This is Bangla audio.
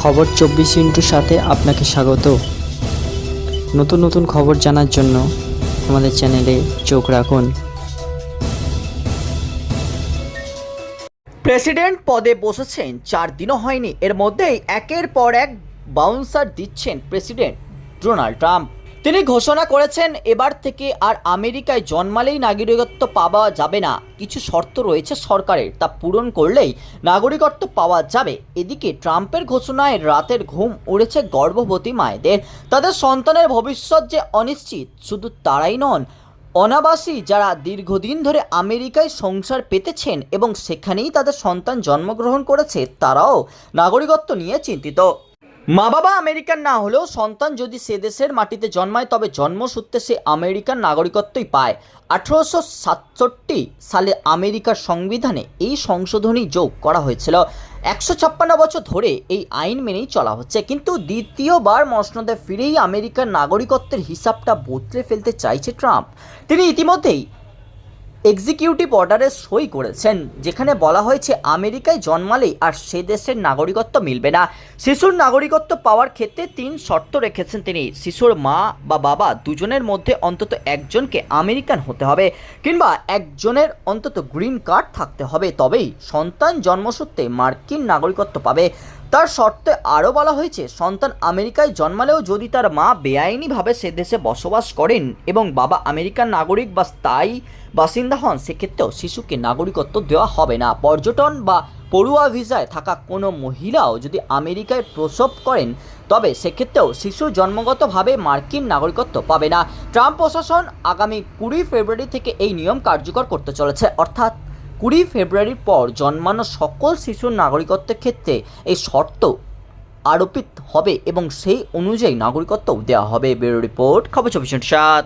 খবর চব্বিশ ইন্টুর সাথে আপনাকে স্বাগত। নতুন নতুন খবর জানার জন্য আমাদের চ্যানেলে চোখ রাখুন। প্রেসিডেন্ট পদে বসেছেন, চার দিনও হয়নি। এর মধ্যেই একের পর এক বাউন্সার দিচ্ছেন প্রেসিডেন্ট ডোনাল্ড ট্রাম্প। তিনি ঘোষণা করেছেন, এবার থেকে আর আমেরিকায় জন্মালেই নাগরিকত্ব পাওয়া যাবে না। কিছু শর্ত রয়েছে সরকারের, তা পূরণ করলেই নাগরিকত্ব পাওয়া যাবে। এদিকে ট্রাম্পের ঘোষণায় রাতের ঘুম উড়েছে গর্ভবতী মায়েদের। তাদের সন্তানের ভবিষ্যৎ যে অনিশ্চিত, শুধু তারাই নন, অনাবাসী যারা দীর্ঘদিন ধরে আমেরিকায় সংসার পেতেছেন এবং সেখানেই তাদের সন্তান জন্মগ্রহণ করেছে, তারাও নাগরিকত্ব নিয়ে চিন্তিত। মা বাবা আমেরিকান না হলেও সন্তান যদি সে দেশের মাটিতে জন্মায়, তবে জন্মসূত্রে সে আমেরিকান নাগরিকত্বই পায়। আঠেরোশো সাতষট্টি সালে আমেরিকার সংবিধানে এই সংশোধনী যোগ করা হয়েছিল। একশো ছাপ্পান্ন বছর ধরে এই আইন মেনেই চলা হচ্ছে। কিন্তু দ্বিতীয়বার মসনদে ফিরেই আমেরিকার নাগরিকত্বের হিসাবটা বদলে ফেলতে চাইছে ট্রাম্প। তিনি ইতিমধ্যেই এক্সিকিউটিভ অর্ডারে সই করেছেন, যেখানে বলা হয়েছে আমেরিকায় জন্মালেই আর সে দেশের নাগরিকত্ব মিলবে না। শিশুর নাগরিকত্ব পাওয়ার ক্ষেত্রে তিন শর্ত রেখেছেন তিনি। শিশুর মা বা বাবা দুজনের মধ্যে অন্তত একজনকে আমেরিকান হতে হবে, কিংবা একজনের অন্তত গ্রিন কার্ড থাকতে হবে। তবেই সন্তান জন্মসূত্রে মার্কিন নাগরিকত্ব পাবে। তার শর্তে আরও বলা হয়েছে, সন্তান আমেরিকায় জন্মালেও যদি তার মা বেআইনিভাবে সে দেশে বসবাস করেন এবং বাবা আমেরিকান নাগরিক বা স্থায়ী বাসিন্দা হন, সেক্ষেত্রেও শিশুকে নাগরিকত্ব দেওয়া হবে না। পর্যটন বা পড়ুয়া ভিসায় থাকা কোনো মহিলাও যদি আমেরিকায় প্রসব করেন, তবে সেক্ষেত্রেও শিশু জন্মগতভাবে মার্কিন নাগরিকত্ব পাবে না। ট্রাম্প প্রশাসন আগামী কুড়ি ফেব্রুয়ারি থেকে এই নিয়ম কার্যকর করতে চলেছে, অর্থাৎ কুড়ি ফেব্রুয়ারির পর জন্মানো সকল শিশুর নাগরিকত্বের ক্ষেত্রে এই শর্ত আরোপিত হবে এবং সেই অনুযায়ী নাগরিকত্ব দেওয়া হবে। ব্যুরো রিপোর্ট, খবর চব্বিশ সাত।